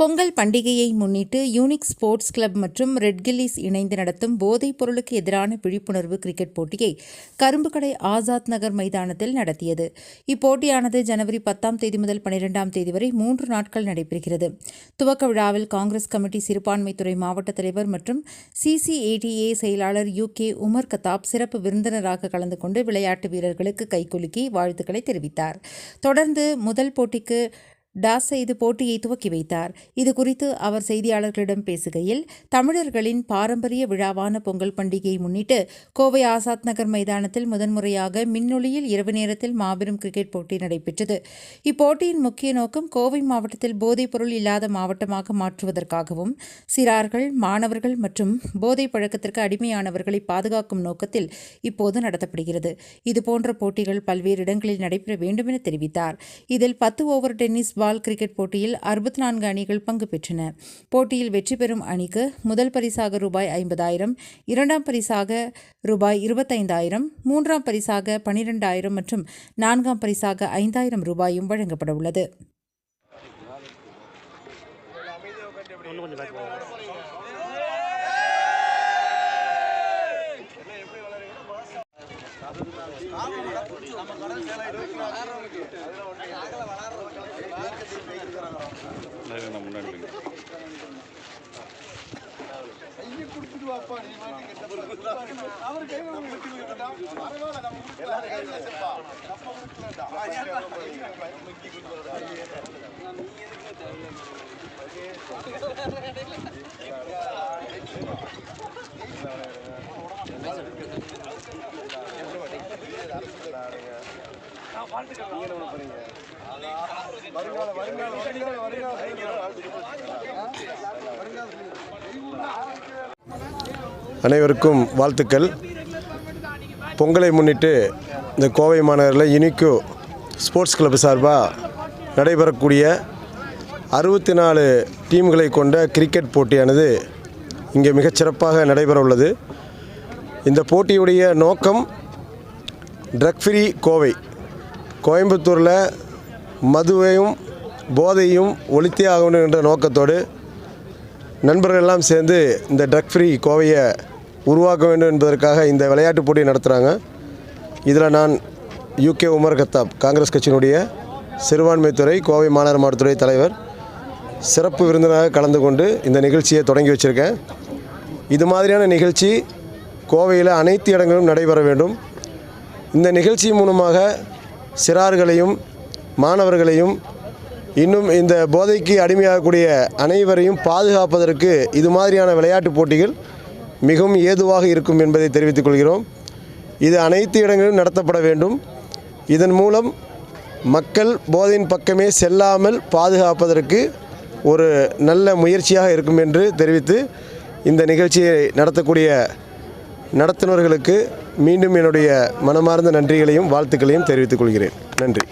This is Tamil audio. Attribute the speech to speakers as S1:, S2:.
S1: பொங்கல் பண்டிகையை முன்னிட்டு யூனிக் ஸ்போர்ட்ஸ் கிளப் மற்றும் ரெட்கில்லிஸ் இணைந்து நடத்தும் போதைப் பொருளுக்கு எதிரான விழிப்புணர்வு கிரிக்கெட் போட்டியை கரும்புக்கடை ஆசாத் நகர் மைதானத்தில் நடத்தியது இப்போட்டியானது ஜனவரி பத்தாம் தேதி முதல் பனிரெண்டாம் தேதி வரை மூன்று நாட்கள் நடைபெறுகிறது துவக்க விழாவில் காங்கிரஸ் கமிட்டி சிறுபான்மைத்துறை மாவட்ட தலைவர் மற்றும் சிசிஏடிஏ செயலாளர் யு கே உமர் கதாப் சிறப்பு விருந்தினராக கலந்து கொண்டு விளையாட்டு வீரர்களுக்கு கைகுலுக்கி வாழ்த்துக்களை தெரிவித்தார் தொடர்ந்து முதல் போட்டிக்கு டாஸ் செய்து போட்டியை துவக்கி வைத்தார் இது குறித்து அவர் செய்தியாளர்களிடம் பேசுகையில் தமிழர்களின் பாரம்பரிய விழாவான பொங்கல் பண்டிகையை முன்னிட்டு கோவை ஆசாத் நகர் மைதானத்தில் முதன்முறையாக மின்னொலியில் இரவு நேரத்தில் மாபெரும் கிரிக்கெட் போட்டி நடைபெற்றது இப்போட்டியின் முக்கிய நோக்கம் கோவை மாவட்டத்தில் போதைப் பொருள் இல்லாத மாவட்டமாக மாற்றுவதற்காகவும் சிறார்கள் மாணவர்கள் மற்றும் போதை பழக்கத்திற்கு அடிமையானவர்களை பாதுகாக்கும் நோக்கத்தில் இப்போது நடத்தப்படுகிறது இதுபோன்ற போட்டிகள் பல்வேறு இடங்களில் நடைபெற வேண்டும் என தெரிவித்தார் இதில் பத்து ஓவர் டென்னிஸ் பால் கிரிக்கெட் போட்டியில் அறுபத்தி நான்கு அணிகள் பங்கு பெற்றன போட்டியில் வெற்றி பெறும் அணிக்கு முதல் பரிசாக ரூபாய் ஐம்பதாயிரம் இரண்டாம் பரிசாக ரூபாய் இருபத்தைந்தாயிரம் மூன்றாம் பரிசாக பனிரெண்டாயிரம் மற்றும் நான்காம் பரிசாக ஐந்தாயிரம் ரூபாயும் வழங்கப்பட உள்ளது நம்ம அதுல ஒன்று ஆகல நான் முன்னாடி கையை
S2: நான் பார்த்துக்கிறேன் நீங்க வருங்கால வருங்கால வருங்கால வருங்கால அனைவருக்கும் வாழ்த்துக்கள் பொங்கலை முன்னிட்டு இந்த கோவை மாநகரில் யுனிக்கோ ஸ்போர்ட்ஸ் கிளப் சார்பாக நடைபெறக்கூடிய அறுபத்தி நாலு டீம்களை கொண்ட கிரிக்கெட் போட்டியானது இங்கே மிகச்சிறப்பாக நடைபெற உள்ளது இந்த போட்டியுடைய நோக்கம் ட்ரக் ஃப்ரீ கோவை கோயம்புத்தூரில் மதுவையும் போதையும் ஒழித்தே ஆகணும் என்ற நோக்கத்தோடு நண்பர்கள் எல்லாம் சேர்ந்து இந்த ட்ரக் ஃப்ரீ கோவையை உருவாக்க வேண்டும் என்பதற்காக இந்த விளையாட்டுப் போட்டி நடத்துகிறாங்க இதில் நான் யூகே உமர் கத்தாப் காங்கிரஸ் கட்சியினுடைய சிறுபான்மைத்துறை கோவை மாநகர மாவட்டத்துறை தலைவர் சிறப்பு விருந்தினராக கலந்து கொண்டு இந்த நிகழ்ச்சியை தொடங்கி வச்சுருக்கேன் இது மாதிரியான நிகழ்ச்சி கோவையில் அனைத்து இடங்களும் நடைபெற வேண்டும் இந்த நிகழ்ச்சி மூலமாக சிறார்களையும் மாணவர்களையும் இன்னும் இந்த போதைக்கு அடிமையாகக்கூடிய அனைவரையும் பாதுகாப்பதற்கு இது மாதிரியான விளையாட்டுப் போட்டிகள் மிகவும் ஏதுவாக இருக்கும் என்பதை தெரிவித்துக் கொள்கிறோம் இது அனைத்து இடங்களிலும் நடத்தப்பட வேண்டும் இதன் மூலம் மக்கள் போதையின் பக்கமே செல்லாமல் பாதுகாப்பதற்கு ஒரு நல்ல முயற்சியாக இருக்கும் என்று தெரிவித்து இந்த நிகழ்ச்சியை நடத்தக்கூடிய நடத்துனர்களுக்கு மீண்டும் என்னுடைய மனமார்ந்த நன்றிகளையும் வாழ்த்துக்களையும் தெரிவித்துக் கொள்கிறேன் நன்றி